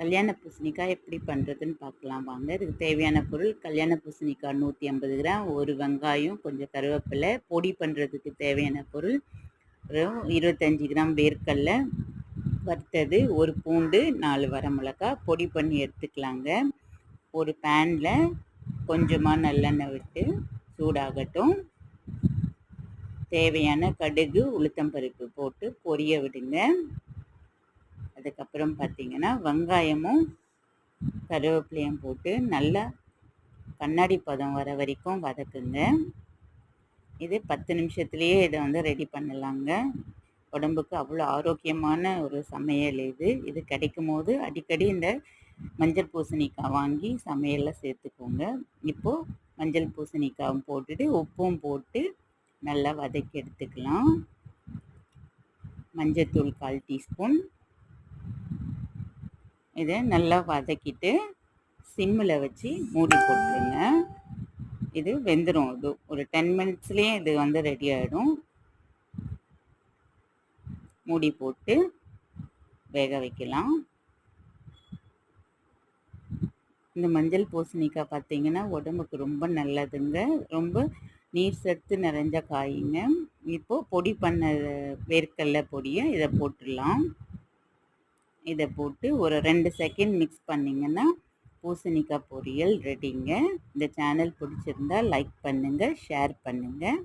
கல்யாண பூசணிக்காய் எப்படி பண்ணுறதுன்னு பார்க்கலாம் வாங்க இதுக்கு தேவையான பொருள் கல்யாண பூசணிக்காய் நூற்றி ஐம்பது கிராம் ஒரு வெங்காயம் கொஞ்சம் கருவேப்பிலை பொடி பண்ணுறதுக்கு தேவையான பொருள் இருபத்தஞ்சி கிராம் வேர்க்கடலை வறுத்தது ஒரு பூண்டு நாலு வரமிளகா பொடி பண்ணி எடுத்துக்கலாங்க. ஒரு பேனில் கொஞ்சமாக நல்லெண்ணெய் விட்டு சூடாகட்டும். தேவையான கடுகு உளுத்தம்பருப்பு போட்டு பொரிய விடுங்க. அதுக்கப்புறம் பார்த்தீங்கன்னா வெங்காயமும் கருவேப்பிலையும் போட்டு நல்லா கண்ணாடி பதம் வர வரைக்கும் வதக்குங்க. இது பத்து நிமிஷத்துலேயே இதை வந்து ரெடி பண்ணலாங்க. உடம்புக்கு அவ்வளோ ஆரோக்கியமான ஒரு சமையல் இது. இது கிடைக்கும் போது அடிக்கடி இந்த மஞ்சள் பூசணிக்காய் வாங்கி சமையலில் சேர்த்துக்கோங்க. இப்போது மஞ்சள் பூசணிக்காயும் போட்டுட்டு உப்பும் போட்டு நல்லா வதக்கி எடுத்துக்கலாம். மஞ்சத்தூள் கால் டீஸ்பூன். இதை நல்லா வதக்கிட்டு சிம்மில் வச்சு மூடி போட்டுருங்க. இது வெந்துடும் இது ஒரு டென் மினிட்ஸ்லேயே இது வந்து ரெடி ஆகிடும் மூடி போட்டு வேக வைக்கலாம். இந்த மஞ்சள் பூசணிக்காய் பார்த்தீங்கன்னா உடம்புக்கு ரொம்ப நல்லதுங்க. ரொம்ப நீர் சத்து நிறைஞ்ச காய்ங்க. இப்போது பொடி பண்ண வேர்க்கடலை பொடியை இதை போட்டுடலாம். இதை போட்டு ஒரு ரெண்டு செகண்ட் மிக்ஸ் பண்ணிங்கன்னா பூசணிக்காய் பொரியல் ரெடிங்க இந்த சேனல் பிடிச்சிருந்தா லைக் பண்ணுங்கள் ஷேர் பண்ணுங்கள்